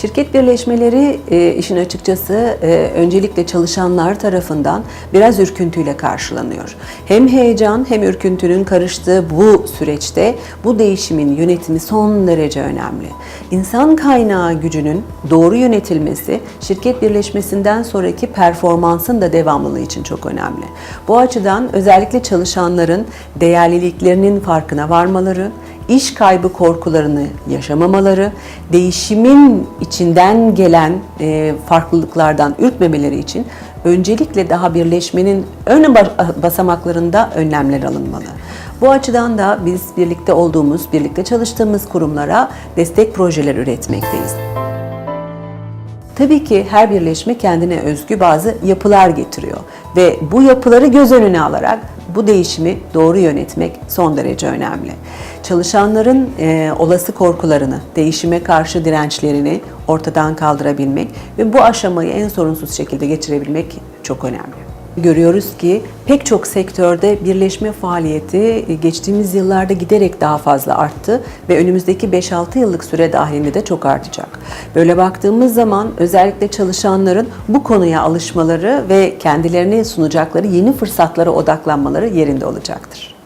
Şirket birleşmeleri e, işin açıkçası e, öncelikle çalışanlar tarafından biraz ürküntüyle karşılanıyor. Hem heyecan hem ürküntünün karıştığı bu süreçte bu değişimin yönetimi son derece önemli. İnsan kaynağı gücünün doğru yönetilmesi şirket birleşmesinden sonraki performansın da devamlılığı için çok önemli. Bu açıdan özellikle çalışanların değerliliklerinin farkına varmaları, iş kaybı korkularını yaşamamaları, değişimin içinden gelen e, farklılıklardan ürkmemeleri için öncelikle daha birleşmenin ön bas- basamaklarında önlemler alınmalı. Bu açıdan da biz birlikte olduğumuz, birlikte çalıştığımız kurumlara destek projeler üretmekteyiz. Tabii ki her birleşme kendine özgü bazı yapılar getiriyor ve bu yapıları göz önüne alarak bu değişimi doğru yönetmek son derece önemli. Çalışanların e, olası korkularını, değişime karşı dirençlerini ortadan kaldırabilmek ve bu aşamayı en sorunsuz şekilde geçirebilmek çok önemli. Görüyoruz ki pek çok sektörde birleşme faaliyeti e, geçtiğimiz yıllarda giderek daha fazla arttı ve önümüzdeki 5-6 yıllık süre dahilinde de çok artacak. Böyle baktığımız zaman özellikle çalışanların bu konuya alışmaları ve kendilerine sunacakları yeni fırsatlara odaklanmaları yerinde olacaktır.